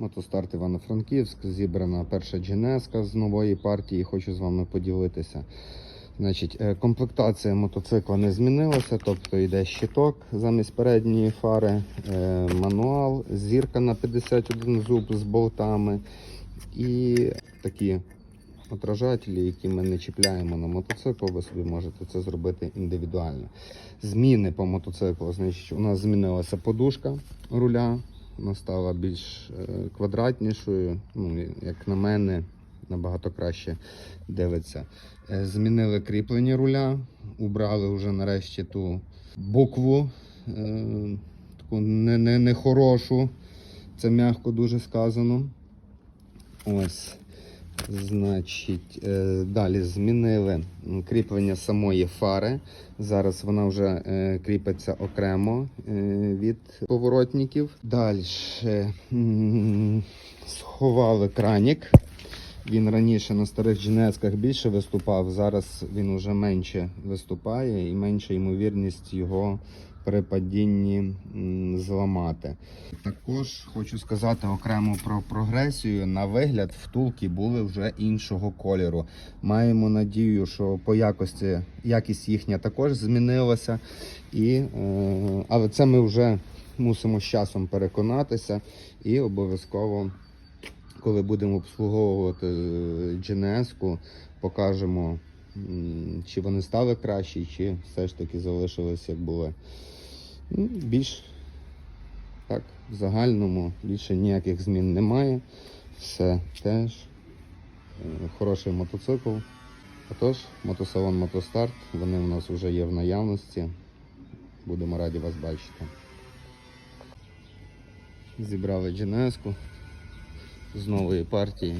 Мотостарт Івано-Франківськ, зібрана перша дженеска з нової партії. Хочу з вами поділитися. Значить, е, комплектація мотоцикла не змінилася, тобто йде щиток замість передньої фари, е, мануал, зірка на 51 зуб з болтами і такі отражателі, які ми не чіпляємо на мотоцикл, ви собі можете це зробити індивідуально. Зміни по мотоциклу, значить, у нас змінилася подушка руля, вона стала більш е, квадратнішою, ну, як на мене, набагато краще дивиться. Е, Змінили кріплення руля, убрали вже нарешті ту букву, е, таку не, не, це м'яко дуже сказано. Ось. Значить, е, далі змінили кріплення самої фари. Зараз вона вже е, кріпиться окремо е, від поворотників. Далі сховали кранік. Він раніше на старих дженесках більше виступав, зараз він уже менше виступає і менша ймовірність його при падінні зламати. Також хочу сказати окремо про прогресію. На вигляд втулки були вже іншого кольору. Маємо надію, що по якості якість їхня також змінилася. І, е, але це ми вже мусимо з часом переконатися і обов'язково, коли будемо обслуговувати GNS-ку, покажемо, чи вони стали кращі, чи все ж таки залишились як були. Ну, більш так, в загальному більше ніяких змін немає. Все теж е, хороший мотоцикл. Отож, мотосалон Мотостарт, вони у нас вже є в наявності. Будемо раді вас бачити. Зібрали GNS-ку з нової партії.